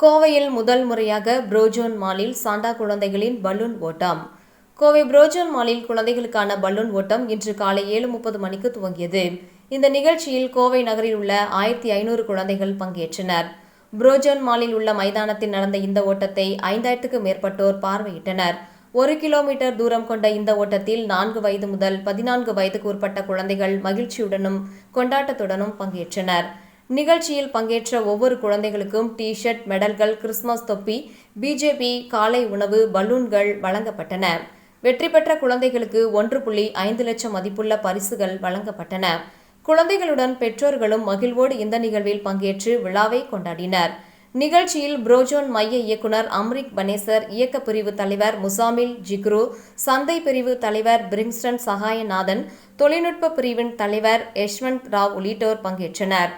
கோவையில் முதல் முறையாக புரோஜோன் மாலில் சாண்டா குழந்தைகளின் பலூன் ஓட்டம். கோவை புரோஜோன் மாலில் குழந்தைகளுக்கான பலூன் ஓட்டம் இன்று காலை ஏழு முப்பது மணிக்கு துவங்கியது. இந்த நிகழ்ச்சியில் கோவை நகரில் உள்ள ஆயிரத்தி ஐநூறு குழந்தைகள் பங்கேற்றனர். புரோஜோன் மாலில் உள்ள மைதானத்தில் நடந்த இந்த ஓட்டத்தை ஐந்தாயிரத்துக்கு மேற்பட்டோர் பார்வையிட்டனர். ஒரு கிலோமீட்டர் தூரம் கொண்ட இந்த ஓட்டத்தில் நான்கு வயது முதல் பதினான்கு வயதுக்கு உட்பட்ட குழந்தைகள் மகிழ்ச்சியுடனும் கொண்டாட்டத்துடனும் பங்கேற்றனர். நிகழ்ச்சியில் பங்கேற்ற ஒவ்வொரு குழந்தைகளுக்கும் டி ஷர்ட் மெடல்கள் கிறிஸ்துமஸ் தொப்பி பிஜேபி காலை உணவு பலூன்கள் வழங்கப்பட்டன. வெற்றி பெற்ற குழந்தைகளுக்கு ஒன்று புள்ளி ஐந்து லட்சம் மதிப்புள்ள பரிசுகள் வழங்கப்பட்டன. குழந்தைகளுடன் பெற்றோர்களும் மகிழ்வோடு இந்த நிகழ்வில் பங்கேற்று விழாவை கொண்டாடினர். நிகழ்ச்சியில் புரோஜோன் மைய இயக்குனர் அம்ரிக் பனேசர் இயக்க பிரிவு தலைவர் முசாமில் ஜிக்ரு சந்தை பிரிவு தலைவர் பிரிங்ஸ்டன் சகாயநாதன் தொழில்நுட்ப பிரிவின் தலைவர் யஷ்வந்த் ராவ் உள்ளிட்டோர் பங்கேற்றனர்.